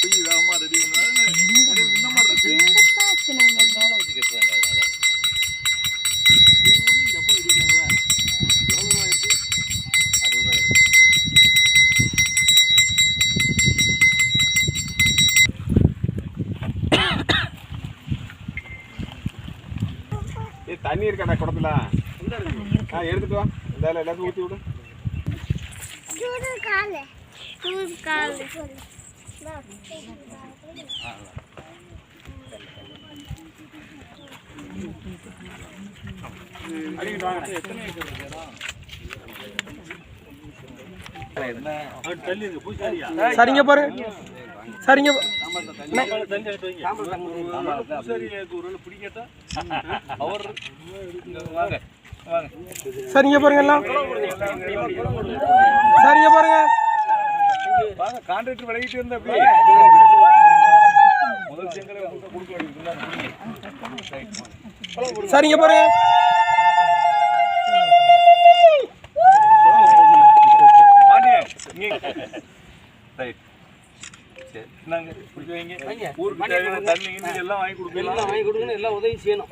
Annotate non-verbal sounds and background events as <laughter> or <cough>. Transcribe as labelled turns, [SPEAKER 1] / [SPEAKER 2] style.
[SPEAKER 1] போய் வேகமா ரெடி இந்த மாதிரி இருக்கு அதனால வச்சு கட்டுறாங்க அதனால ஊர்லயும் ஜம்மு ரூபாய் இருக்கு அறுபது ரூபாய் இருக்கு
[SPEAKER 2] தண்ணி இருக்காடா குடத்துல? ஆ எடுத்துட்டு வா. இந்த எல்லாத்தையும் ஊற்றி விடு.
[SPEAKER 3] சூடு காலு. காலு
[SPEAKER 4] சரிங்க பாரு. சரிங்க.
[SPEAKER 1] பூசாரிக்கு ஒரு வேளை பிடிக்கட்டா <laughs> அவர் வாங்க. வாங்க.
[SPEAKER 4] சரிங்க பாருங்க எல்லாம். சரிங்க பாருங்க.
[SPEAKER 1] கான்ட்ராக்டர் விலகிட்டு இருந்த அப்படியே. முதல் செங்கலை கொடுக்க வேண்டியது
[SPEAKER 4] சரிங்க பாருங்க
[SPEAKER 1] பாண்டிய ரைட் சரி நாங்க குடிக்க வைங்க. ஊருக்கு தண்ணி எல்லாம் வாங்கி கொடுக்கலாம்.
[SPEAKER 5] எல்லாம் வாங்கி கொடுக்கணும் எல்லாம் உதவி செய்யணும்.